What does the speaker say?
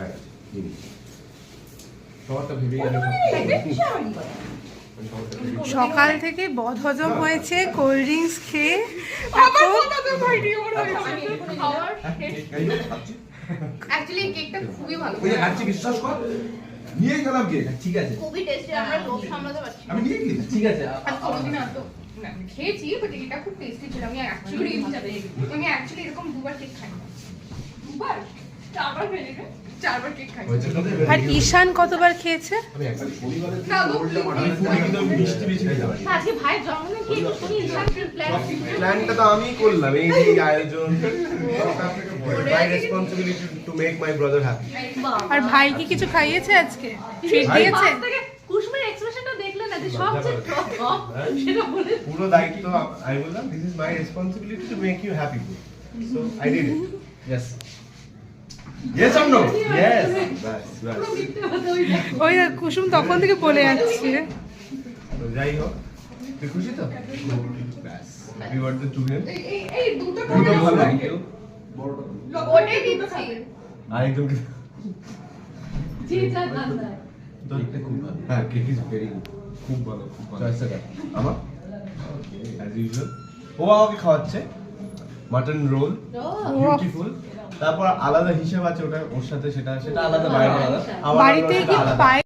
হয়ে। সবারটা ভেবে সকাল থেকে বদহজম হয়েছে কোল্ড ড্রিঙ্কস খেয়ে অ্যাকচুয়ালি কেকটা খুবই ভালো। ওই বিশ্বাস কর? নিয়ে গেলাম কে ঠিক আছে। খুবই টেস্টি আমরা লোভ সামলাতে পারছি আমি নিয়ে গেলাম। ঠিক আছে কোনোদিন এত খেয়েছি বাট এটা খুব টেস্টি ছিল। আমি অ্যাকচুয়ালি আমি অ্যাকচুয়ালি এরকম দুবার কেক খাই দুবার? আর ঈশান কতবার খেয়েছে? আমি আমি প্ল্যানটা তো আমিই করলাম এই আয়োজন। টু মেক মাই ব্রাদার আর ভাই কি কিছু খাইয়েছে আজকে? ট্রিট দিয়েছে কুসুমের এক্সপ্রেশনটা দেখলে না যে সব যে সেটা বলে পুরো দায়িত্ব আমি বললাম this is my responsibility to make you happy so I did it yes yes or no yes বাস বাস ওই দেখ, কুসুম তখন থেকে বলে যাচ্ছে। যাই হোক তুই খুশি তো? ব্যাস হ্যাপি বার্থডে টু হিম এই এই- এই দুটো দুটো ভালো থ্যাংক ইউ ওটাই দিচ্ছি আরেকজনকে জি যা দাদা তো কেকটা খুব ভালো। হ্যাঁ কেক ইজ ভেরি খুব ভালো খুব ভালো। চয়েসটা দেখ আমার? অ্যাজ ইউজুয়াল ও আমাকে খাওয়াচ্ছে। মাটন রোল বিউটিফুল তারপর আলাদা হিসাব আছে ওটা ওর সাথে সেটা সেটা আলাদা বাইরে আলাদা। বাড়িতে কি। পায়ে